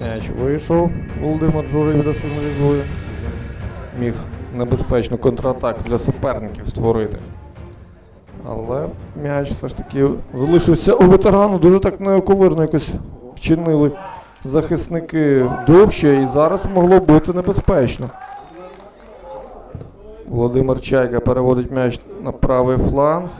М'яч вийшов. Володимир Журий від. Міг небезпечну контратаку для суперників створити. Але м'яч все ж таки залишився у ветерану. Дуже так неоковирно якось вчинили захисники Довще, і зараз могло бути небезпечно. Володимир Чайка переводить м'яч на правий фланг.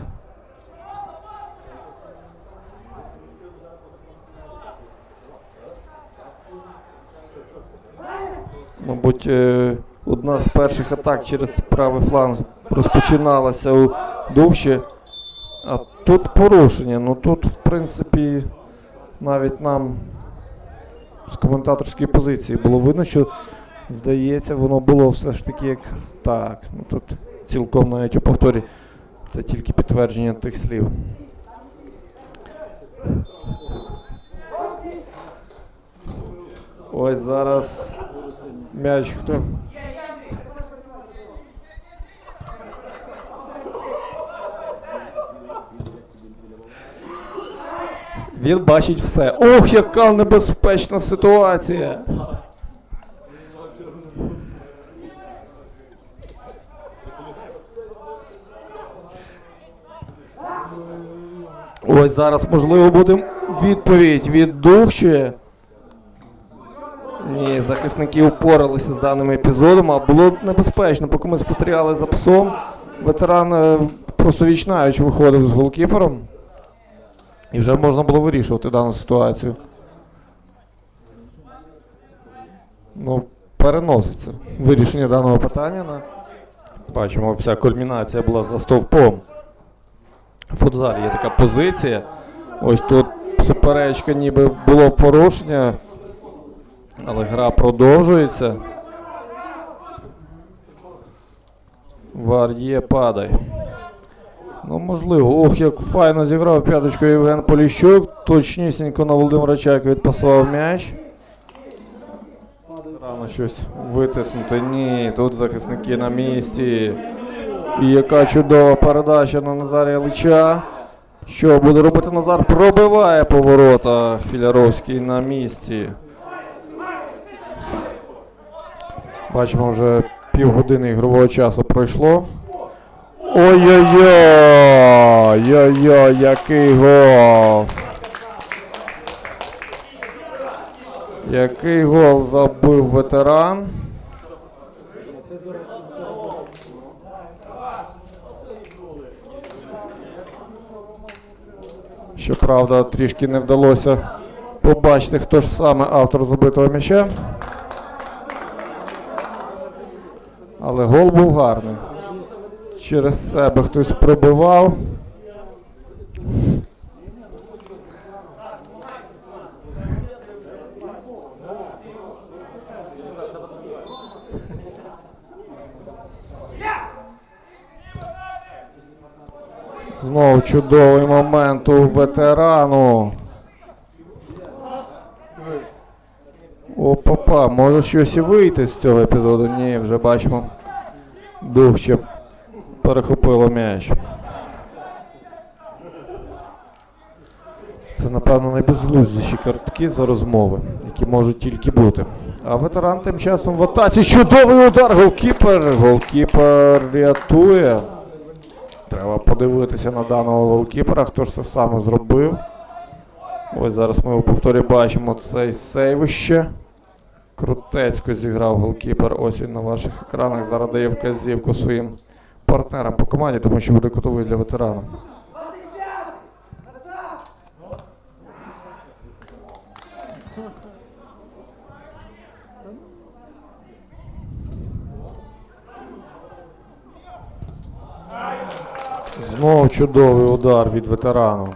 Мабуть, е, одна з перших атак через правий фланг розпочиналася у Довще. А тут порушення. Ну тут, в принципі, навіть нам з коментаторської позиції було видно, що здається, воно було все ж таки як так. Ну тут цілком навіть у повторі це тільки підтвердження тих слів. Ось зараз м'яч хто? Він бачить все. Ох, яка небезпечна ситуація! Ось зараз, можливо, буде відповідь від Духче. Ні, захисники впоралися з даним епізодом, а було небезпечно, поки ми спостерігали за псом. Ветеран е, просто вічнаючи виходив з голкіпером. І вже можна було вирішувати дану ситуацію. Ну, переноситься вирішення даного питання на. Бачимо, вся кульмінація була за стовпом. В футзалі є така позиція. Ось тут суперечка ніби було порушення. Але гра продовжується. Вар'є падай. Ну, можливо. Ох, як файно зіграв п'яточкою Євген Поліщук. Точнісінько на Володимира Чайка відпасував м'яч. Рано щось витиснути. Ні, тут захисники на місці. І яка чудова передача на Назарія Лича. Що буде робити Назар? Пробиває по воротах. Філяровський на місці. Бачимо, вже півгодини ігрового часу пройшло. Ой-ой-ой! Ой-ой, який гол! Який гол забив ветеран. Щоправда, трішки не вдалося побачити, хто ж саме автор забитого м'яча. Але гол був гарний. Через себе хтось пробивав. Знову чудовий момент у ветерану. О, папа, може щось і вийти з цього епізоду? Ні, вже бачимо. Дух ще перехопило м'яч. Це, напевно, найбезглуздіші картки за розмови, які можуть тільки бути. А ветеран тим часом в атаці. Чудовий удар! Голкіпер! Голкіпер рятує. Треба подивитися на даного голкіпера, хто ж це саме зробив. Ось зараз ми у повторі бачимо цей сейвище. Крутецько зіграв голкіпер. Ось він на ваших екранах. Зараз дає вказівку своїм партнерам по команді, тому що буде котовий для ветерана. Знову чудовий удар від ветерану.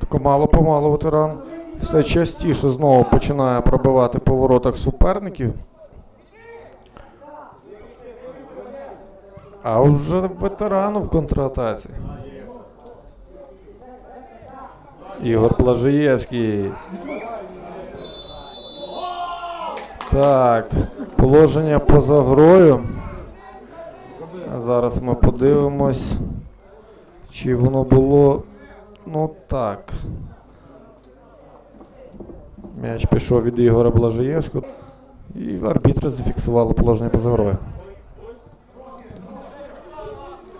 Тако мало-помалу ветеран все частіше знову починає пробивати по воротах суперників. А вже ветерану в контратаці. Ігор Блажиєвський. Так, положення поза грою. Зараз ми подивимось, чи воно було. Ну так. М'яч пішов від Ігоря Блажаєвського. І арбітри зафіксували положення поза грою.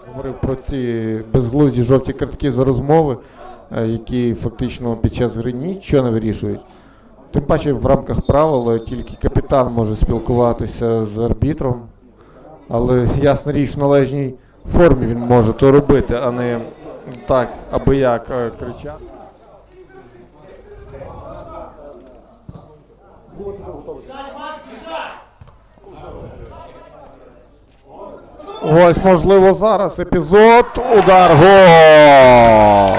Говорив про ці безглузді жовті картки за розмови, е, які фактично під час гри нічого не вирішують. Тим паче в рамках правил е, тільки капітан може спілкуватися з арбітром. Але ясна річ, в належній формі він може то робити, а не так, аби як е, кричати. Ось, можливо, зараз епізод. Удар гол.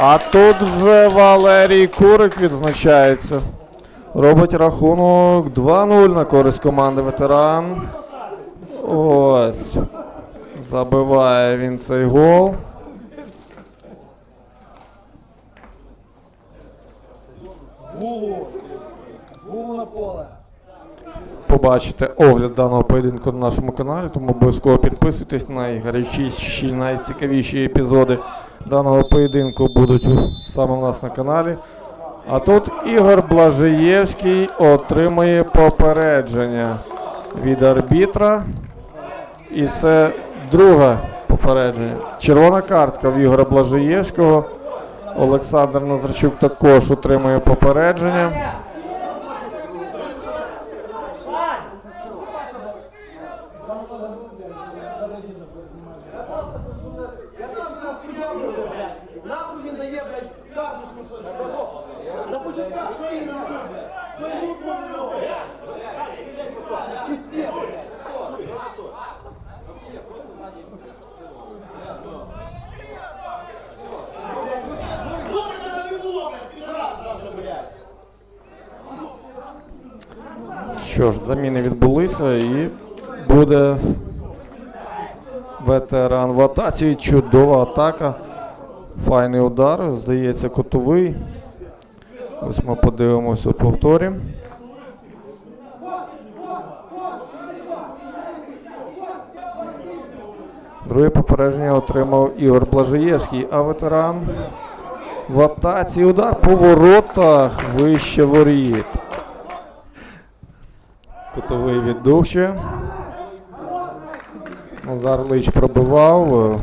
А тут вже Валерій Курик відзначається. Робить рахунок 2-0 на користь команди ветеран. Ось. Забиває він цей гол. Гулу на поле. Побачите огляд даного поєдинку на нашому каналі, тому обов'язково підписуйтесь. Найгарячіші, найцікавіші епізоди даного поєдинку будуть саме в нас на каналі. А тут Ігор Блажаєвський отримує попередження від арбітра. І це друге попередження. Червона картка в Ігора Блажаєвського. Олександр Назарчук також отримує попередження. Карточку, що На початках, що їм? Той не підраз даже, блядь. Що ж, заміни відбулися і буде ветеран в атаці. Чудова атака. Файний удар. Здається, котовий. Ось ми подивимося у повторі. Друге попередження отримав Ігор Блажаєвський, а ветеран в атаці. Удар по воротах вище воріт. Кутовий від Духче. Назар Лич пробивав,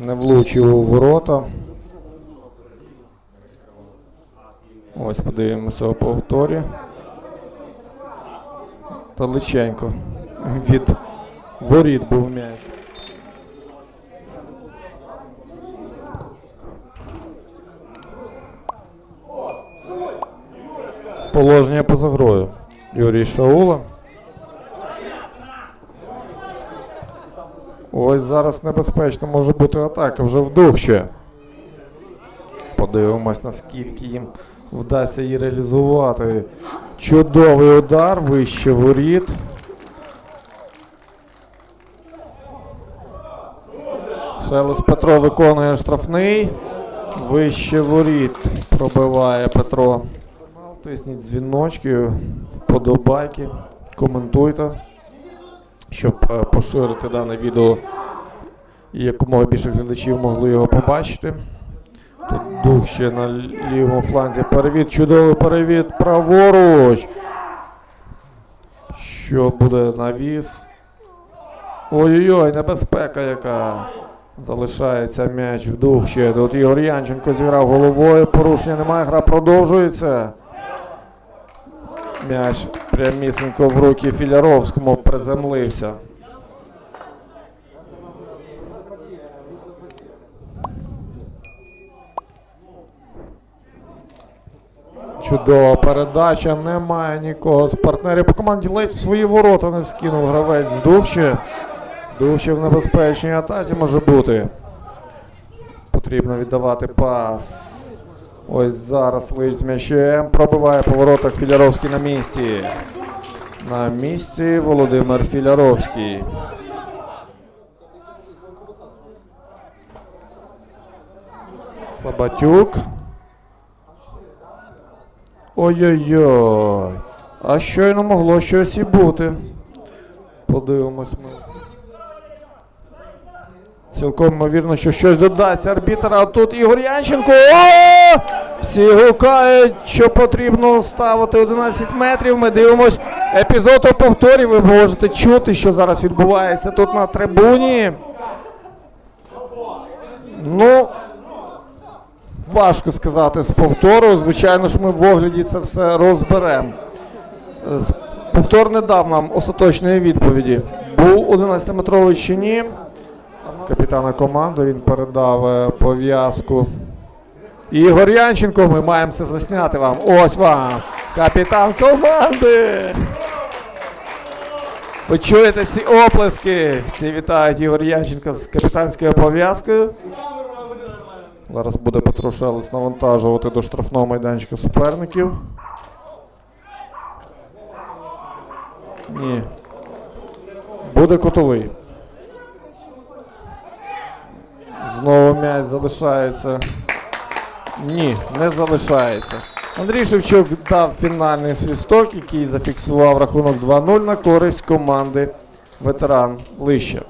не влучив у ворота. Ось подивимося у повторі. Таличенко від воріт був м'яч. Положення поза грою. Юрій Шаула. Ось зараз небезпечно може бути атака вже в ще. Подивимось, наскільки їм вдасться її реалізувати. Чудовий удар, вище воріт. Шелес Петро виконує штрафний. Вище воріт пробиває Петро. Тисніть дзвіночки, вподобайки, коментуйте, щоб е, поширити дане відео і якомога більше глядачів могли його побачити. Тут дух ще на лівому фланзі. Перевід, чудовий перевід праворуч. Що буде навіс? Ой-ой-ой, небезпека яка. Залишається м'яч в дух ще. Тут Ігор Янченко зіграв головою. Порушення немає. Гра продовжується. М'яч прямісінько в руки Філяровському приземлився. Чудова передача, немає нікого з партнерів по команді ледь свої ворота не скинув гравець з Духче. Духче в небезпечній атаці може бути. Потрібно віддавати пас. Ось зараз з м'ячем. Пробиває по воротах Філяровський на місці. На місці Володимир Філяровський. Сабатюк. Ой-ой-ой. А щойно могло щось і бути. Подивимось ми. Цілком ймовірно, що щось додасться арбітр, а тут Ігор Янченко. О! Всі гукають, що потрібно ставити 11 метрів. Ми дивимось епізод у повторі. Ви можете чути, що зараз відбувається тут на трибуні. Ну, важко сказати з повтору. Звичайно ж, ми в огляді це все розберемо. Повтор не дав нам остаточної відповіді. Був 11-метровий чи ні. Капітана команди він передав е, пов'язку. Ігор Янченко, ми маємо це засняти вам. Ось вам. Капітан команди. Ви чуєте ці оплески. Всі вітають Ігор Янченка з капітанською пов'язкою. Зараз буде Петрушелець навантажувати до штрафного майданчика суперників. Ні. Буде котовий. Знову м'яч залишається. Ні, не залишається. Андрій Шевчук дав фінальний свісток, який зафіксував рахунок 2-0 на користь команди ветеран Лища.